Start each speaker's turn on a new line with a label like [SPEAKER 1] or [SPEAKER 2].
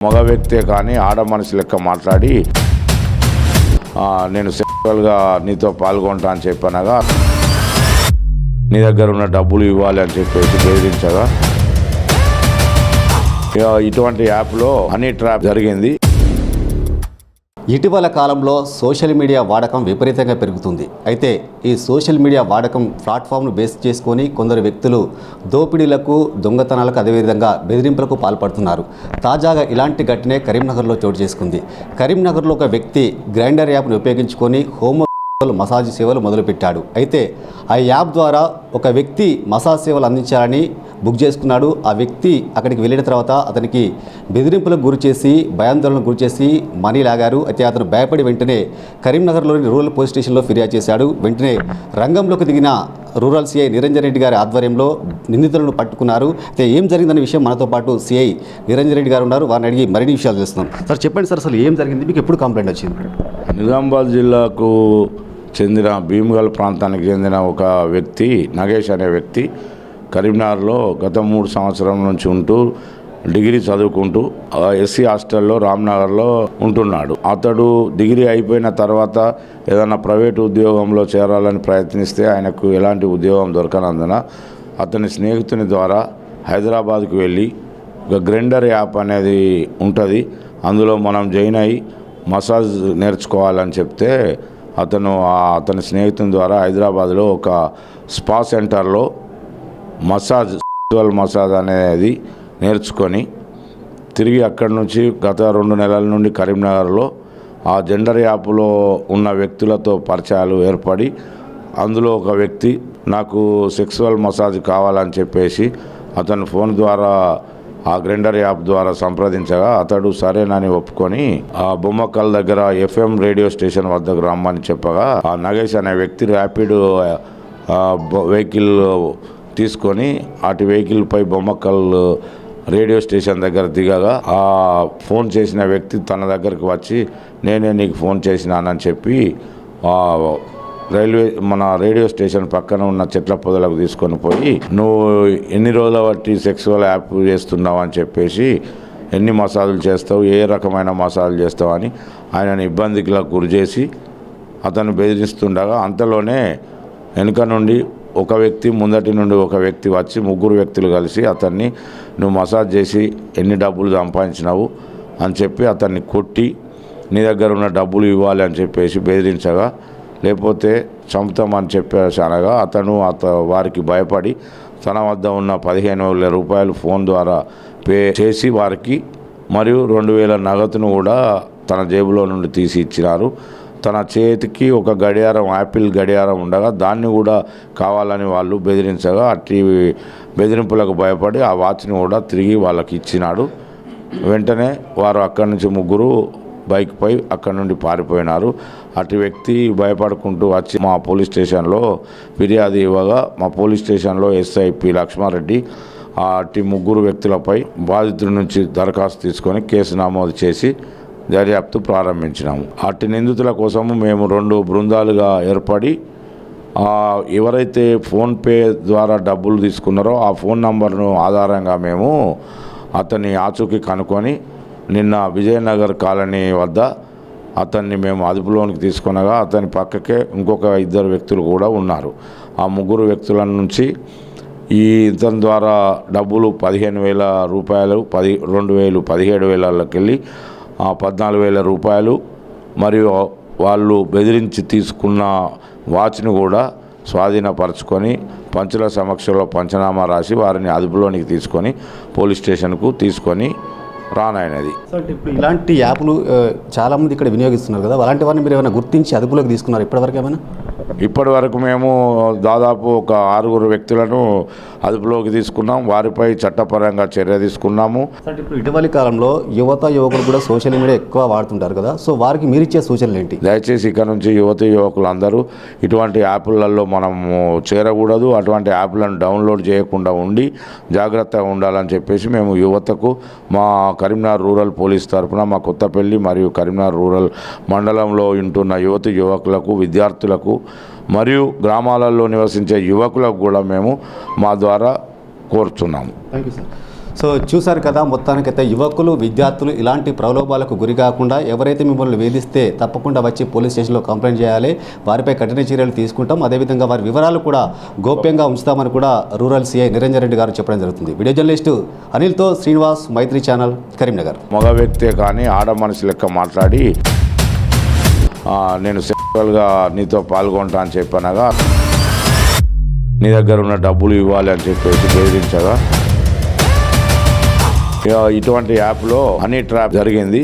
[SPEAKER 1] మగ వ్యక్తే కానీ ఆడ మనిషి లెక్క మాట్లాడి నేను సెక్చువల్గా నీతో పాల్గొంటా అని చెప్పనగా నీ దగ్గర ఉన్న డబ్బులు ఇవ్వాలి అని చెప్పేసి బెదిరించగా ఇక ఇటువంటి యాప్లో హనీ ట్రాప్ జరిగింది.
[SPEAKER 2] ఇటీవల కాలంలో సోషల్ మీడియా వాడకం విపరీతంగా పెరుగుతుంది. అయితే ఈ సోషల్ మీడియా వాడకం ప్లాట్ఫామ్ను బేస్ చేసుకొని కొందరు వ్యక్తులు దోపిడీలకు దొంగతనాలకు అదేవిధంగా బెదిరింపులకు పాల్పడుతున్నారు. తాజాగా ఇలాంటి ఘటనే కరీంనగర్లో చోటు చేసుకుంది. కరీంనగర్లో ఒక వ్యక్తి గ్రైండర్ యాప్ను ఉపయోగించుకొని హోమ్ మసాజ్ సేవలు మొదలుపెట్టాడు. అయితే ఆ యాప్ ద్వారా ఒక వ్యక్తి మసాజ్ సేవలు అందించాలని బుక్ చేసుకున్నాడు. ఆ వ్యక్తి అక్కడికి వెళ్ళిన తర్వాత అతనికి బెదిరింపులకు గురి చేసి భయాందోళనకు గురి చేసి మనీ లాగారు. అయితే అతను భయపడి వెంటనే కరీంనగర్లోని రూరల్ పోలీస్ స్టేషన్లో ఫిర్యాదు చేశాడు. వెంటనే రంగంలోకి దిగిన రూరల్ సిఐ నిరంజన్ రెడ్డి గారి ఆధ్వర్యంలో నిందితులను పట్టుకున్నారు. అయితే ఏం జరిగిందనే విషయం మనతో పాటు సిఐ నిరంజన్ రెడ్డి గారు ఉన్నారు. వారిని అడిగి మరిన్ని విషయాలు తెలుస్తున్నాం సార్ చెప్పండి సార్ అసలు ఏం జరిగింది? మీకు ఎప్పుడు కంప్లైంట్ వచ్చింది?
[SPEAKER 1] నిజామాబాద్ జిల్లాకు చెందిన భీమగల్ ప్రాంతానికి చెందిన ఒక వ్యక్తి నగేష్ అనే వ్యక్తి కరీంనగర్లో గత మూడు సంవత్సరం నుంచి ఉంటూ డిగ్రీ చదువుకుంటూ ఎస్సీ హాస్టల్లో రామ్నగర్లో ఉంటున్నాడు. అతడు డిగ్రీ అయిపోయిన తర్వాత ఏదైనా ప్రైవేట్ ఉద్యోగంలో చేరాలని ప్రయత్నిస్తే ఆయనకు ఎలాంటి ఉద్యోగం దొరకనందున అతని స్నేహితుని ద్వారా హైదరాబాద్కు వెళ్ళి ఒక గ్రైండర్ యాప్ అనేది ఉంటుంది. అందులో మనం జాయిన్ అయ్యి మసాజ్ నేర్చుకోవాలని చెప్తే అతను అతని స్నేహితుని ద్వారా హైదరాబాద్లో ఒక స్పా సెంటర్లో మసాజ్ సెక్చువల్ మసాజ్ అనేది నేర్చుకొని తిరిగి అక్కడి నుంచి గత రెండు నెలల నుండి కరీంనగర్లో ఆ జెండర్ యాప్లో ఉన్న వ్యక్తులతో పరిచయాలు ఏర్పడి అందులో ఒక వ్యక్తి నాకు సెక్సువల్ మసాజ్ కావాలని చెప్పేసి అతను ఫోన్ ద్వారా ఆ గ్రైండర్ యాప్ ద్వారా సంప్రదించగా అతడు సరేనని ఒప్పుకొని ఆ బొమ్మకల్ దగ్గర ఎఫ్ఎం రేడియో స్టేషన్ వద్దకు రమ్మని చెప్పగా ఆ నగేష్ అనే వ్యక్తి ర్యాపిడ్ వెహికల్ తీసుకొని అటు వెహికల్పై బొమ్మకల్ రేడియో స్టేషన్ దగ్గర దిగగా ఆ ఫోన్ చేసిన వ్యక్తి తన దగ్గరికి వచ్చి నేనే నీకు ఫోన్ చేసినానని చెప్పి రైల్వే మన రేడియో స్టేషన్ పక్కన ఉన్న చెట్ల పొదలకు తీసుకొని పోయి నువ్వు ఎన్ని రోజుల బట్టి సెక్సువల్ యాప్ చేస్తున్నావు? అని చెప్పేసి ఎన్ని మసాజులు చేస్తావు? ఏ రకమైన మసాజులు చేస్తావు? అని ఆయనను ఇబ్బందికి గురి చేసి అతను బెదిరిస్తుండగా అంతలోనే వెనుక నుండి ఒక వ్యక్తి ముందటి నుండి ఒక వ్యక్తి వచ్చి ముగ్గురు వ్యక్తులు కలిసి అతన్ని నువ్వు మసాజ్ చేసి ఎన్ని డబ్బులు సంపాదించినావు? అని చెప్పి అతన్ని కొట్టి నీ దగ్గర ఉన్న డబ్బులు ఇవ్వాలి అని చెప్పేసి బెదిరించగా లేకపోతే చంపుతామని చెప్పేసి అనగా అతను అత వారికి భయపడి తన వద్ద ఉన్న పదిహేను వేల రూపాయలు ఫోన్ ద్వారా పే చేసి వారికి మరియు రెండు వేల నగదును కూడా తన జేబులో నుండి తీసి ఇచ్చినారు. తన చేతికి ఒక గడియారం యాపిల్ గడియారం ఉండగా దాన్ని కూడా కావాలని వాళ్ళు బెదిరించగా అట్టి బెదిరింపులకు భయపడి ఆ వాచ్ని కూడా తిరిగి వాళ్ళకి ఇచ్చినాడు. వెంటనే వారు అక్కడి నుంచి ముగ్గురు బైక్పై అక్కడి నుండి పారిపోయినారు. అటు వ్యక్తి భయపడుకుంటూ వచ్చి మా పోలీస్ స్టేషన్లో ఫిర్యాదు ఇవ్వగా మా పోలీస్ స్టేషన్లో ఎస్ఐ పి లక్ష్మారెడ్డి ఆ అట్టి ముగ్గురు వ్యక్తులపై బాధితుడి నుంచి దరఖాస్తు తీసుకొని కేసు నమోదు చేసి దర్యాప్తు ప్రారంభించినాము. అట్టి నిందితుల కోసము మేము రెండు బృందాలుగా ఏర్పడి ఎవరైతే ఫోన్పే ద్వారా డబ్బులు తీసుకున్నారో ఆ ఫోన్ నంబర్ను ఆధారంగా మేము అతన్ని ఆచూకీ కనుక్కొని నిన్న విజయనగర్ కాలనీ వద్ద అతన్ని మేము అదుపులోనికి తీసుకునగా అతని పక్కకే ఇంకొక ఇద్దరు వ్యక్తులు కూడా ఉన్నారు. ఆ ముగ్గురు వ్యక్తుల నుంచి ఈ ఇతని ద్వారా డబ్బులు పదిహేను వేల రూపాయలు పది రెండు వేలు పదిహేడు వేలకి వెళ్ళి పద్నాలుగు వేల రూపాయలు మరియు వాళ్ళు బెదిరించి తీసుకున్న వాచ్ను కూడా స్వాధీనపరచుకొని పంచుల సమక్షంలో పంచనామా రాసి వారిని అదుపులోనికి తీసుకొని పోలీస్ స్టేషన్కు తీసుకొని రానైనది.
[SPEAKER 2] ఇప్పుడు ఇలాంటి యాప్లు చాలామంది చాలా మంది ఇక్కడ వినియోగిస్తున్నారు కదా అలాంటి వారిని మీరు ఏమైనా గుర్తించి అదుపులోకి తీసుకున్నారు ఇప్పటివరకు ఏమైనా?
[SPEAKER 1] ఇప్పటి వరకు మేము దాదాపు ఒక ఆరుగురు వ్యక్తులను అదుపులోకి తీసుకున్నాం. వారిపై చట్టపరంగా చర్య తీసుకున్నాము.
[SPEAKER 2] ఇప్పుడు ఇటీవలి కాలంలో యువత యువకులు కూడా సోషల్ మీడియా ఎక్కువ వాడుతుంటారు కదా. సో వారికి మీరు ఇచ్చే సూచనలు ఏంటి?
[SPEAKER 1] దయచేసి ఇక్కడ నుంచి యువతి యువకులందరూ ఇటువంటి యాప్లలో మనము చేరకూడదు. అటువంటి యాప్లను డౌన్లోడ్ చేయకుండా ఉండి జాగ్రత్తగా ఉండాలని చెప్పేసి మేము యువతకు మా కరీంనగర్ రూరల్ పోలీస్ తరఫున మా కొత్తపల్లి మరియు కరీంనగర్ రూరల్ మండలంలో ఉంటున్న యువతి యువకులకు విద్యార్థులకు మరియు గ్రామాలలో నివసించే యువకులకు కూడా మేము మా ద్వారా కోరుతున్నాము.
[SPEAKER 2] థ్యాంక్ యూ సార్ సో చూసారు కదా మొత్తానికైతే యువకులు విద్యార్థులు ఇలాంటి ప్రలోభాలకు గురి కాకుండా ఎవరైతే మిమ్మల్ని వేధిస్తే తప్పకుండా వచ్చి పోలీస్ స్టేషన్లో కంప్లైంట్ చేయాలి వారిపై కఠిన చర్యలు తీసుకుంటాం. అదేవిధంగా వారి వివరాలు కూడా గోప్యంగా ఉంచుతామని కూడా రూరల్ సిఐ నిరంజన్ రెడ్డి గారు చెప్పడం జరుగుతుంది. వీడియో జర్నలిస్టు అనిల్తో శ్రీనివాస్ మైత్రి ఛానల్ కరీంనగర్.
[SPEAKER 1] మగ వ్యక్తే కానీ ఆడ మనిషి లెక్క మాట్లాడి నేను సెక్చువల్గా నీతో పాల్గొంటా అని చెప్పనగా నీ దగ్గర ఉన్న డబ్బులు ఇవ్వాలి అని చెప్పేసి బెదిరించగా ఇక ఇటువంటి యాప్లో హనీ ట్రాప్ జరిగింది.